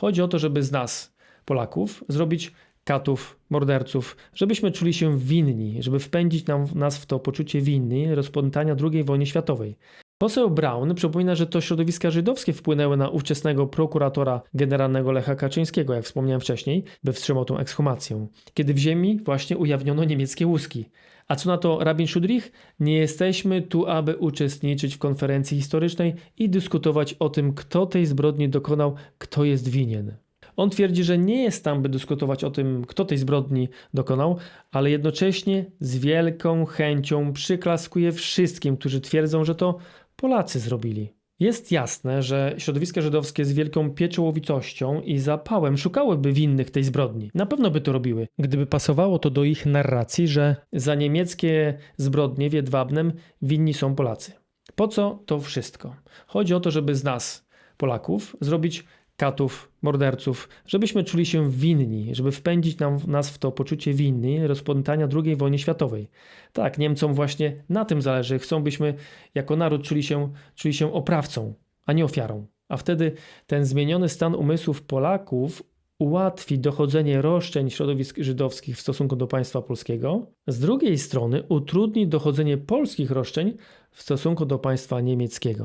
Chodzi o to, żeby z nas, Polaków, zrobić katów, morderców, żebyśmy czuli się winni, żeby wpędzić nam, nas w to poczucie winy rozpętania II wojny światowej. Poseł Braun przypomina, że to środowiska żydowskie wpłynęły na ówczesnego prokuratora generalnego Lecha Kaczyńskiego, jak wspomniałem wcześniej, by wstrzymał tą ekshumację, kiedy w ziemi właśnie ujawniono niemieckie łuski. A co na to rabin Szudrich? Nie jesteśmy tu, aby uczestniczyć w konferencji historycznej i dyskutować o tym, kto tej zbrodni dokonał, kto jest winien. On twierdzi, że nie jest tam, by dyskutować o tym, kto tej zbrodni dokonał, ale jednocześnie z wielką chęcią przyklaskuje wszystkim, którzy twierdzą, że to Polacy zrobili. Jest jasne, że środowiska żydowskie z wielką pieczołowitością i zapałem szukałyby winnych tej zbrodni. Na pewno by to robiły, gdyby pasowało to do ich narracji, że za niemieckie zbrodnie w Jedwabnem winni są Polacy. Po co to wszystko? Chodzi o to, żeby z nas, Polaków, zrobić katów, morderców, żebyśmy czuli się winni, żeby wpędzić nam, nas w to poczucie winy rozpętania II wojny światowej. Tak, Niemcom właśnie na tym zależy. Chcą, byśmy jako naród czuli się, czuli się oprawcą, a nie ofiarą. A wtedy ten zmieniony stan umysłów Polaków ułatwi dochodzenie roszczeń środowisk żydowskich w stosunku do państwa polskiego, z drugiej strony utrudni dochodzenie polskich roszczeń w stosunku do państwa niemieckiego.